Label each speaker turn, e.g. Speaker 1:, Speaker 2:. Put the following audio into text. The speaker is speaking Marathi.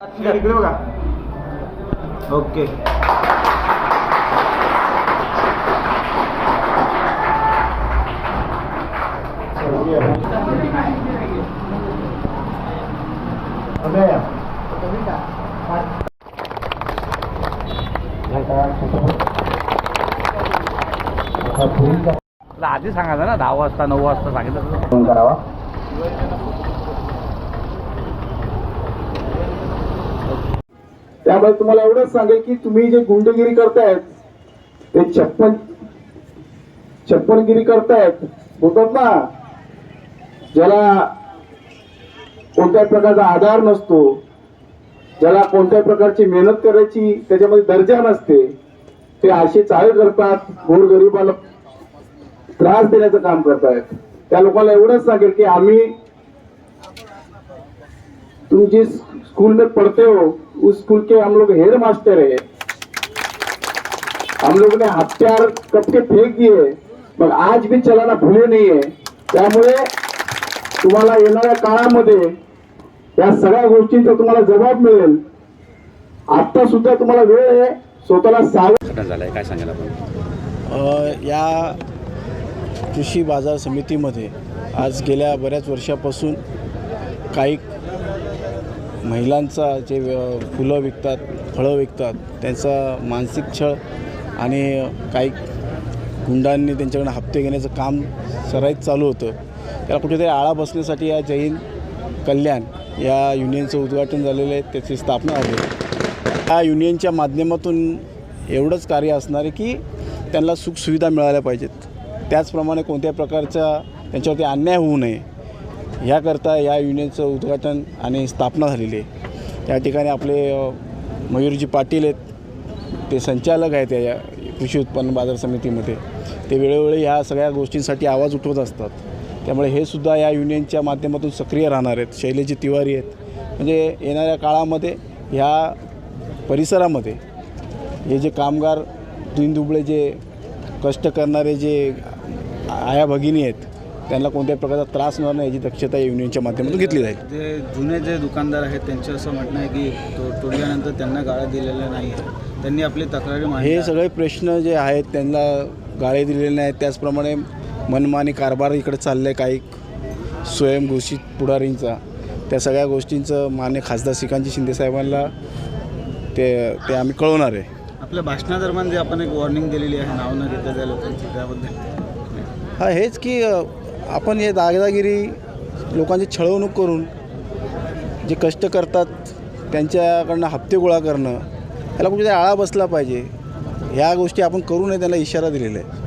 Speaker 1: इकडे बघा. ओके.
Speaker 2: आधी सांगायचं ना दहा वाजता नऊ वाजता सांगितलं
Speaker 1: करावा.
Speaker 3: त्यामुळे तुम्हाला एवढंच सांगेल की तुम्ही जे गुंडगिरी करतायत ते छप्पन छप्पनगिरी करतायत होतात ना ज्याला कोणत्याही प्रकारचा आधार नसतो ज्याला कोणत्याही प्रकारची मेहनत करायची त्याच्यामध्ये दर्जा नसते ते असे चाळे करतात गोरगरिबाला त्रास देण्याचं काम करतायत. त्या लोकांना एवढंच सांगेल की आम्ही तुमची स्कूल में पढ़ते हो उस स्कूल के हम लोग हेड मास्टर है। हम लोग ने हथियार कब के फेंक दिए मग आज भी चलाना भूले नाही आहे त्यामुळे तुम्हाला येणाऱ्या काळामध्ये या सगळ्या गोष्टींचा तुम्हाला जबाब मिळेल. आता सुद्धा तुम्हाला वेळ आहे स्वतःला सावध
Speaker 2: झालाय काय सांगायला आपण?
Speaker 4: या कृषी बाजार समितीमध्ये आज गेल्या बऱ्याच वर्षापासून काही महिलांचा जे फुलं विकतात फळं विकतात त्यांचा मानसिक छळ आणि काही गुंडांनी त्यांच्याकडनं हप्ते घेण्याचं काम सराईत चालू होतं त्याला कुठेतरी आळा बसण्यासाठी या जैन कल्याण या युनियनचं उद्घाटन झालेलं आहे त्याची स्थापना आहे. या युनियनच्या माध्यमातून एवढंच कार्य असणार आहे की त्यांना सुखसुविधा मिळाल्या पाहिजेत त्याचप्रमाणे कोणत्या प्रकारचा त्यांच्यावरती अन्याय होऊ नये ह्याकरता या युनियनचं उद्घाटन आणि स्थापना झालेली आहे. त्या ठिकाणी आपले मयूरजी पाटील आहेत. ते संचालक आहेत या कृषी उत्पन्न बाजार समितीमध्ये. ते वेळोवेळी ह्या सगळ्या गोष्टींसाठी आवाज उठवत असतात. त्यामुळे हे सुद्धा या युनियनच्या माध्यमातून सक्रिय राहणार आहेत. शैलेजी तिवारी आहेत. म्हणजे येणाऱ्या काळामध्ये ह्या परिसरामध्ये हे जे कामगार दिनदुबळे जे कष्ट करणारे जे आया भगिनी आहेत त्यांना कोणत्याही प्रकारचा त्रास होणार नाही याची दक्षता युनियनच्या माध्यमातून घेतली जाईल.
Speaker 5: जे जुने जे दुकानदार आहेत त्यांचं असं म्हणणं आहे की तो तोडल्यानंतर त्यांना गाळ्या दिलेल्या नाही आहे. त्यांनी आपली तक्रारी
Speaker 4: हे सगळे प्रश्न जे आहेत त्यांना गाळे दिलेले नाहीत. त्याचप्रमाणे मनमानी कारभार इकडे चाललं आहे काही स्वयंघोषित पुढारींचा. त्या सगळ्या गोष्टींचं मान्य खासदार श्रीकांतजी शिंदेसाहेबांना ते ते आम्ही कळवणार आहे.
Speaker 5: आपल्या भाषणादरम्यान जे आपण एक वॉर्निंग दिलेली आहे नाव न घेता त्या लोकांची त्याबद्दल.
Speaker 4: हा हेच की आपण हे दागदागिरी लोकांची छळवणूक करून जे कष्ट करतात त्यांच्याकडनं हप्ते गोळा करणं याला कुठेतरी आळा बसला पाहिजे. ह्या गोष्टी आपण करू नये त्यांना इशारा दिलेला आहे.